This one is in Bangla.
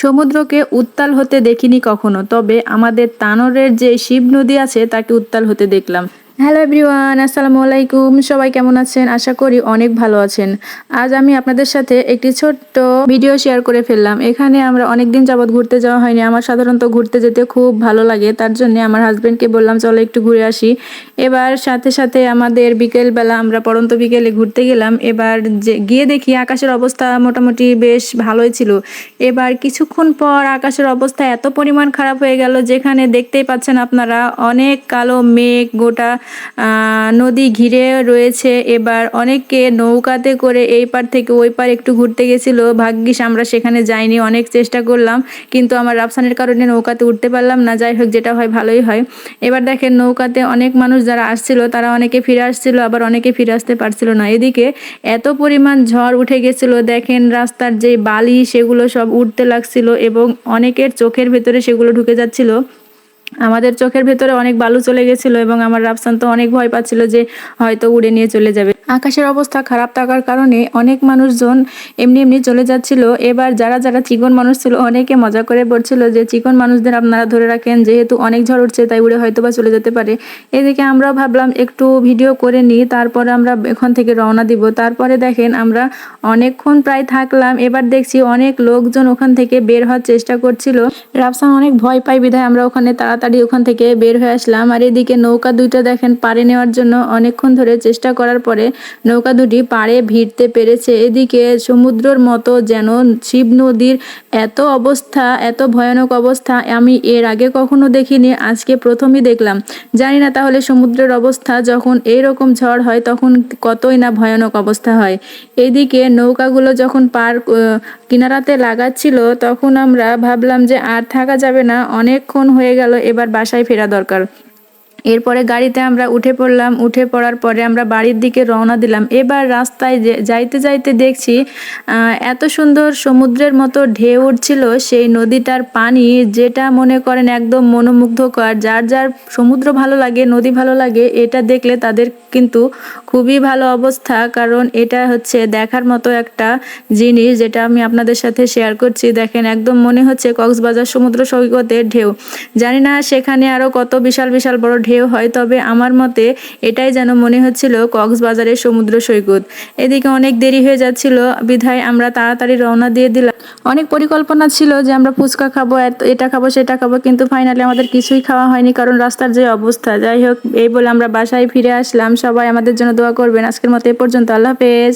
সমুদ্রকে উত্তাল হতে দেখিনি কখনো, তবে আমাদের তানরের যে শিব নদী আছে তাকে উত্তাল হতে দেখলাম। হ্যালো এভরিওয়ান, আসসালামু আলাইকুম। সবাই কেমন আছেন? আশা করি অনেক ভালো আছেন। আজ আমি আপনাদের সাথে একটি ছোট্ট ভিডিও শেয়ার করে ফেললাম। এখানে আমরা অনেক দিন যাবৎ ঘুরতে যাওয়া হয়নি। আমার সাধারণত ঘুরতে যেতে খুব ভালো লাগে। তার জন্য আমার হাজব্যান্ডকে বললাম, চলো একটু ঘুরে আসি। এবার সাথে সাথে আমাদের বিকেলবেলা আমরা পড়ন্ত বিকেলে ঘুরতে গেলাম। এবার যে, গিয়ে দেখি আকাশের অবস্থা মোটামুটি বেশ ভালোই ছিল। এবার কিছুক্ষণ পর আকাশের অবস্থা এত পরিমাণ খারাপ হয়ে গেল, যেখানে দেখতেই পাচ্ছেন আপনারা, অনেক কালো মেঘ, গোটা নদী ঘিরে রয়েছে। এবার অনেকে নৌকাতে করে এই পার থেকে ওই পার একটু ঘুরতে গেছিল। ভাগ্যিস আমরা সেখানে যাইনি, অনেক চেষ্টা করলাম, কিন্তু আমার রাফসানের কারণে নৌকাতে উঠতে পারলাম না। যাই হোক, যেটা হয় ভালোই হয়। এবার দেখেন নৌকাতে অনেক মানুষ যারা আসছিল, তারা অনেকে ফিরে আসছিল, আবার অনেকে ফিরে আসতে পারছিল না। এদিকে এত পরিমাণ ঝড় উঠে গেছিল, দেখেন রাস্তার যে বালি, সেগুলো সব উঠতে লাগছিল এবং অনেকের চোখের ভেতরে সেগুলো ঢুকে যাচ্ছিল। আমাদের চোখের ভেতরে অনেক বালু চলে গেছিল এবং আমার রাফসান তো অনেক ভয় পাচ্ছিল যে হয়তো উড়ে নিয়ে চলে যাবে। আকাশের অবস্থা খারাপ থাকার কারণে অনেক মানুষজন এমনি এমনি চলে যাচ্ছিল। এবার যারা যারা চিকন মানুষ ছিল অনেকে মজা করে বলছিল যে, চিকন মানুষদের আপনারা ধরে রাখেন, যেহেতু অনেক ঝড় উঠছে, তাই উড়ে হয়তো বা চলে যেতে পারে। এদিকে আমরাও ভাবলাম একটু ভিডিও করে নিই, তারপরে আমরা এখান থেকে রওনা দিব। তারপরে দেখেন আমরা অনেকক্ষণ প্রায় থাকলাম। এবার দেখছি অনেক লোকজন ওখান থেকে বের হওয়ার চেষ্টা করছিল। রাফসান অনেক ভয় পাই বিধায় আমরা ওখানে তাড়াতাড়ি ওখান থেকে বের হয়ে আসলাম। আর এদিকে নৌকা দুইটা দেখেন পাড়ে নেওয়ার জন্য অনেকক্ষণ ধরে চেষ্টা করার পরে নৌকা দুটি পাড়ে ভিড়তে পেরেছে। এদিকে সমুদ্রর মতো যেন শিব নদীর এত অবস্থা, এত ভয়ানক অবস্থা আমি এর আগে কখনো দেখিনি, আজকে প্রথমই দেখলাম। জানি না তাহলে সমুদ্রের অবস্থা যখন এইরকম ঝড় হয় তখন কতই না ভয়ানক অবস্থা হয়। এইদিকে নৌকাগুলো যখন পার কিনারাতে লাগাচ্ছিল তখন আমরা ভাবলাম যে আর থাকা যাবে না, অনেকক্ষণ হয়ে গেল এবার বাসায় ফেরা দরকার। এরপরে গাড়িতে আমরা উঠে পড়লাম, উঠে পড়ার পরে আমরা বাড়ির দিকে রওনা দিলাম। এবার রাস্তায় যাইতে যাইতে দেখছি এত সুন্দর সমুদ্রের মতো ঢেউ উঠছিল, সেই নদীটার পানি যেটা মনে করেন একদম মনোমুগ্ধকর, যার যার সমুদ্র ভালো লাগে, নদী ভালো লাগে, এটা দেখলে তাদের কিন্তু খুবই ভালো অবস্থা। কারণ এটা হচ্ছে দেখার মতো একটা জিনিস যেটা আমি আপনাদের সাথে শেয়ার করছি। দেখেন, একদম মনে হচ্ছে কক্সবাজার সমুদ্র সৈকতের ঢেউ। জানি না সেখানে আরও কত বিশাল বিশাল বড় ঢেউ হয়, তবে আমার মতে এটাই যেন মনে হচ্ছিল কক্সবাজারের সমুদ্র সৈকত। এদিকে অনেক দেরি হয়ে যাচ্ছিল, বিধায় আমরা তাড়াতাড়ি রওনা দিয়ে দিলাম। অনেক পরিকল্পনা ছিল যে আমরা ফুচকা খাব এটা খাব, সেটা খাব, কিন্তু ফাইনালি আমাদের কিছুই খাওয়া হয়নি, কারণ রাস্তার যে অবস্থা। যাই হোক, এই বলে আমরা বাসায় ফিরে আসলাম। সবাই আমাদের জন্য দোয়া করবেন। আজকের মতো এই পর্যন্ত। আল্লাহ হাফেজ।